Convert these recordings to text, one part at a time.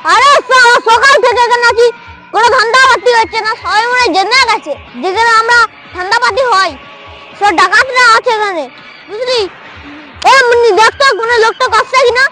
আরে সকাল থেকে নাকি কোনো ধান্দা পাতি হচ্ছে না সবাই মনে জেনে গেছে যেখানে আমরা ঠান্ডা পাতি হয়। সব ডাকাতরা আছে এখানে বুঝলি? এ মুন্নি দেখতো কোনো লোকটা করছে কিনা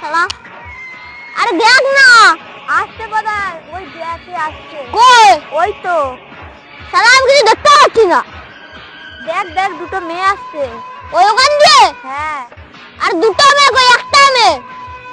শালা। আরে দেখ না। আসছে বোধহয় ওই দেখে আসছে। কই? ওই তো। শালা আমি কিছু দেখতে পাচ্ছি না। দেখ দেখ দুটো মেয়ে আসছে। ওই ওখান দিয়ে? হ্যাঁ। আর দুটো মেয়ে কই? একটা মেয়ে?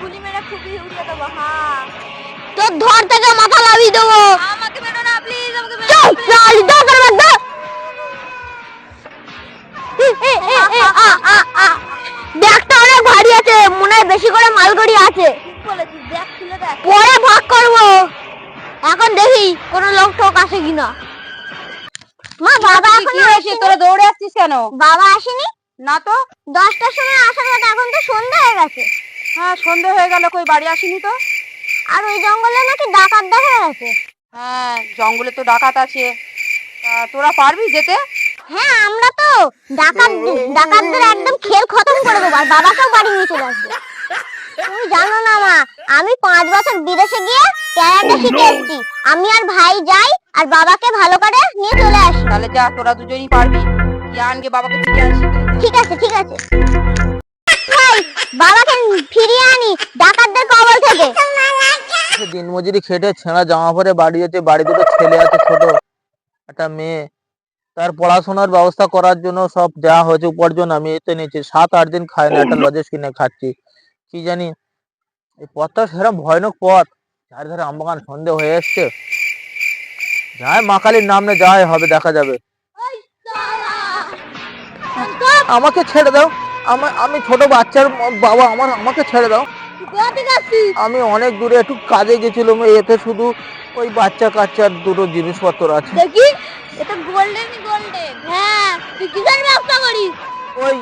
গুলি মেরে খুবই উড়িয়ে দেবো হ্যাঁ। তোর ধর থেকে মাথা লাভিয়ে দেবো। আমাকে মেরো না প্লিজ আমাকে মেরো চল ব্যাগটা অনেক ভারী আছে মনে হয় বেশি করে মালগাড়ি আছে। পরে ভাগ করব। এখন দেখি কোন লোক টোক আসে কিনা। মা বাবা এখন হয়েছে তোরা দৌড়ে আসছিস কেন? বাবা আসেনি? না তো? দশটার সময় আসার কথা এখন তো সন্ধ্যা হয়ে গেছে। হ্যাঁ সন্ধে হয়ে গেল কই বাড়ি আসেনি তো? আর ওই জঙ্গলে নাকি ডাকাত দেখা গেছে হ্যাঁ জঙ্গলে তো ডাকাত আছে। তা তোরা পারবি যেতে? হ্যাঁ আমরা তো ডাকাত ডাকাতদের একদম খেল খতম করে দেবো আর বাবাকেও বাড়ি নিয়ে চলে আসবে। তুমি জানো না মা আমি পাঁচ বছর বিদেশে গিয়ে ক্যারাটে শিখে এসেছি। আমি আর ভাই যাই আর বাবাকে ভালো করে নিয়ে চলে আসি। তাহলে যা তোরা দুজনই পারবি। ইয়ানকে বাবাকে চিকে আসি ঠিক আছে ঠিক আছে। বাবাকে ফিরিয়ে আনি ডাকাতদের কবল থেকে। দিনমজুরি খেটে ছেঁড়া জামা পরে বাড়ি যেতে বাড়ি দুটো ছেলে আছে ছোট একটা মেয়ে। তার পড়াশোনার ব্যবস্থা করার জন্য সব দেওয়া হয়েছে উপার্জন আমি এতে নিচ্ছি সাত আট দিন খাই না একটা লজেস কিনে খাচ্ছি। কি জানি এই পথটা সেরকম ভয়ানক পথ। চারিধারে আমবাগান সন্ধে হয়ে এসছে। যাই মা কালীর নাম যাই হবে দেখা যাবে। আমাকে ছেড়ে দাও। আমার আমি ছোট বাচ্চার বাবা আমার আমাকে ছেড়ে দাও। আমি অনেক দূরে একটু কাজে গেছিলাম এতে শুধু ওই বাচ্চা কাচ্চার দুটো জিনিসপত্র আছে। দেখি এটা গোল্ডেন গোল্ডেন হ্যাঁ তুই কিসের ব্যবসা করিস? ওই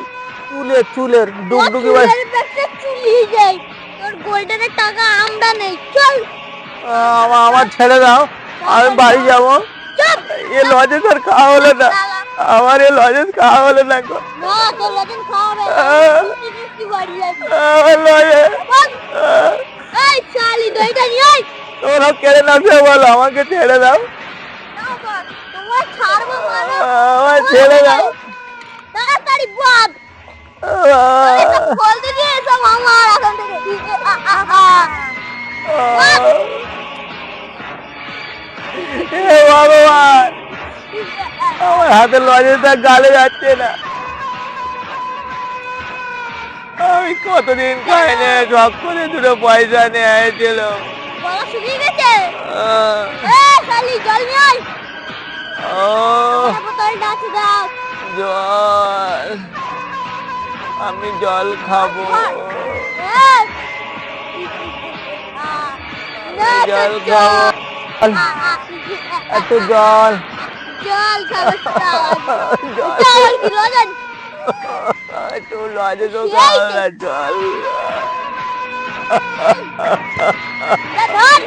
চুলের চুলের ডুগডুগি ব্যবসা চুলি যায় তোর গোল্ডেনের টাকা আমরা নেই। চল। আমার ছেড়ে দাও আমি বাড়ি যাব। এ লজে তোর খাওয়া হলো না। আমার লজেন্স খাওয়া হলো না লজেন্স খাওয়া তোমরা কেড়ে নামছে বলো আমাকে ছেড়ে দাও। আমার ছেড়ে দাও। ভগবান। আমার হাতের লজেটা গালে যাচ্ছে না আমি কতদিন খাইনি জব করে দুটো পয়সা নিয়ে এসেছিল জল আমি জল খাব জল খাব এত জল চল খাবার চল কি রোজন একটু লজে তো খাবার চল ধর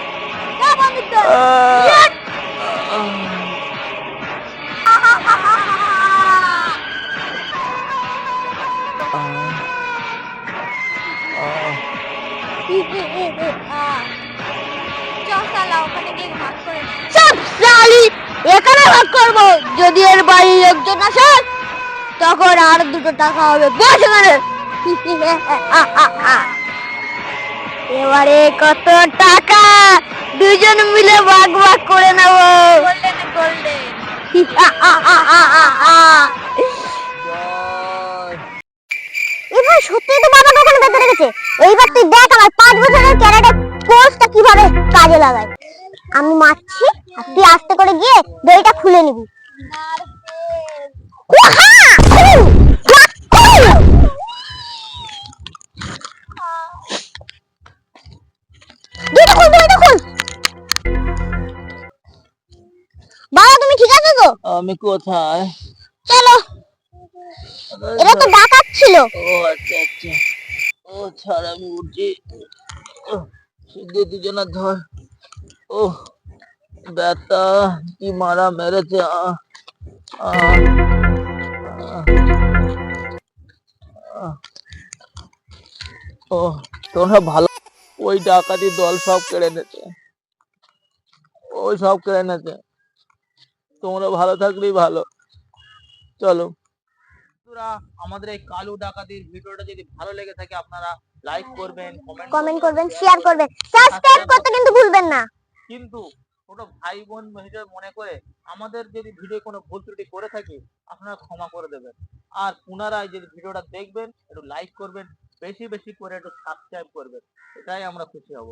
চল শালা ওখানে গিয়ে ভাগ ভাগ করব। যদি এর বাড়ির লোকজন আসে তখন আর দুটো টাকা হবে। বস এখানে। এবারে কত টাকা? দুজন মিলে ভাগ ভাগ করে নেব। গোল্ডেন গোল্ডেন এবার সত্যি তো বাবা কখনো ভেতরে গেছে। এইবার তুই দেখ আমার পাঁচ বছরের ক্যারাটে কোর্সটা কীভাবে কাজে লাগায়। আমি মারছি আর তুই আস্তে করে গিয়ে দড়িটা খুলে নিবি। বাবা তুমি ঠিক আছে তো? আমি কোথায়? চলো। এটা তো ডাকাত ছিল। ও আচ্ছা আচ্ছা। ও ছাড়া আমি উঠছি। দুজনা ধর। ও ব্যথা কি মারা মেরেছে। ও তোমরা ভালো ওই ডাকাতি দল সব কেড়ে নেছে ওই সব কেড়ে নেছে তোমরা ভালো থাকলেই ভালো। চলো। বন্ধুরা আমাদের এই কালু ডাকাতির ভিডিওটা যদি ভালো লেগে থাকে আপনারা লাইক করবেন কমেন্ট কমেন্ট করবেন শেয়ার করবেন। সাবস্ক্রাইব করতে কিন্তু ভুলবেন না। কিন্তু ছোট ভাই বোন হিসেবে মনে করে আমাদের যদি ভিডিও কোনো ভুল ত্রুটি করে থাকি, আপনারা ক্ষমা করে দেবেন। আর পুনরায় যদি ভিডিওটা দেখবেন, একটু লাইক করবেন, বেশি বেশি করে একটু সাবস্ক্রাইব করবেন। এটাই আমরা খুশি হব।